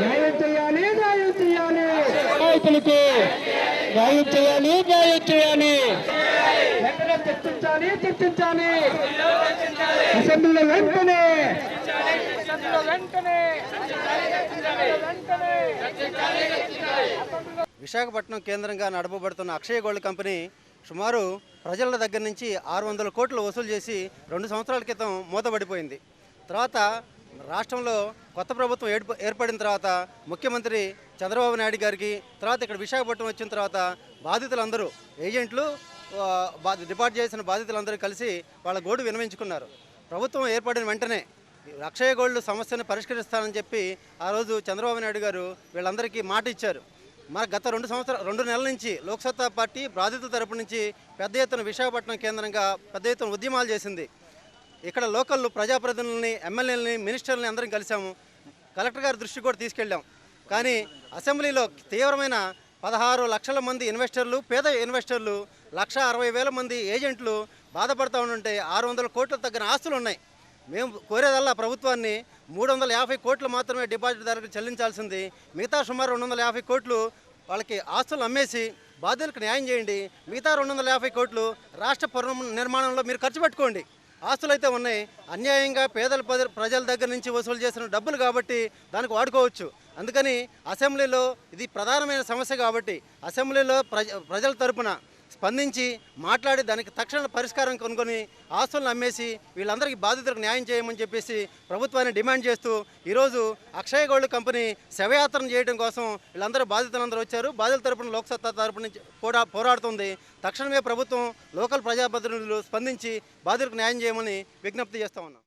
న్యాయం చేయాలి న్యాయం చేయాలి రైతులకు న్యాయం చేయాలి న్యాయం చేయాలి చర్చించాలి చర్చించాలి వెంటనే విశాఖపట్నం కేంద్రంగా నడపబడుతున్న అక్షయ గోల్డ్ కంపెనీ సుమారు ప్రజల దగ్గర నుంచి ఆరు వందల కోట్లు వసూలు చేసి రెండు సంవత్సరాల క్రితం మూతబడిపోయింది తర్వాత రాష్ట్రంలో కొత్త ప్రభుత్వం ఏర్ప ఏర్పడిన తర్వాత ముఖ్యమంత్రి చంద్రబాబు నాయుడు గారికి తర్వాత ఇక్కడ విశాఖపట్నం వచ్చిన తర్వాత బాధితులందరూ ఏజెంట్లు డిపార్ట్ చేసిన బాధితులందరూ కలిసి వాళ్ళ గోడు వినవించుకున్నారు. ప్రభుత్వం ఏర్పడిన వెంటనే అక్షయ గోల్డ్ సమస్యను పరిష్కరిస్తానని చెప్పి ఆ రోజు చంద్రబాబు నాయుడు గారు వీళ్ళందరికీ మాట ఇచ్చారు. మన గత రెండు సంవత్సరాలు రెండు నెలల నుంచి లోక్సత్తా పార్టీ బాధితుల తరపు నుంచి పెద్ద ఎత్తున విశాఖపట్నం కేంద్రంగా పెద్ద ఎత్తున ఉద్యమాలు చేసింది. ఇక్కడ లోకల్ ప్రజాప్రతినిధులని ఎమ్మెల్యేలని మినిస్టర్లని అందరం కలిసాము. కలెక్టర్ గారి దృష్టికి కూడా తీసుకెళ్ళాం. కానీ అసెంబ్లీలో తీవ్రమైన పదహారు లక్షల మంది ఇన్వెస్టర్లు పేద ఇన్వెస్టర్లు లక్ష అరవై వేల మంది ఏజెంట్లు బాధపడతా ఉంటే ఆరు వందల కోట్ల తగ్గిన ఆస్తులు ఉన్నాయి. మేము కోరేదల్లా ప్రభుత్వాన్ని మూడు వందల యాభై కోట్లు మాత్రమే డిపాజిట్ ధరకు చెల్లించాల్సింది. మిగతా సుమారు రెండు వందల యాభై కోట్లు వాళ్ళకి ఆస్తులు అమ్మేసి బాధ్యులకు న్యాయం చేయండి. మిగతా రెండు వందల యాభై కోట్లు రాష్ట్ర నిర్మాణంలో మీరు ఖర్చు పెట్టుకోండి. ఆస్తులు అయితే ఉన్నాయి. అన్యాయంగా పేదల ప్రజల దగ్గర నుంచి వసూలు చేసిన డబ్బులు కాబట్టి దానికి వాడుకోవచ్చు. అందుకని అసెంబ్లీలో ఇది ప్రధానమైన సమస్య కాబట్టి అసెంబ్లీలో ప్రజ ప్రజల తరపున స్పందించి మాట్లాడి దానికి తక్షణ పరిష్కారం కనుగొని ఆస్తులను అమ్మేసి వీళ్ళందరికీ బాధితులకు న్యాయం చేయమని చెప్పేసి ప్రభుత్వాన్ని డిమాండ్ చేస్తూ ఈరోజు అక్షయ గోల్డ్ కంపెనీ శవయాత్ర చేయడం కోసం వీళ్ళందరూ బాధితులందరూ వచ్చారు. బాధితుల తరపున లోక్సత్తా తరపున కూడా పోరా పోరాడుతుంది. తక్షణమే ప్రభుత్వం లోకల్ ప్రజాప్రతినిధులు స్పందించి బాధితులకు న్యాయం చేయమని విజ్ఞప్తి చేస్తా ఉన్నాం.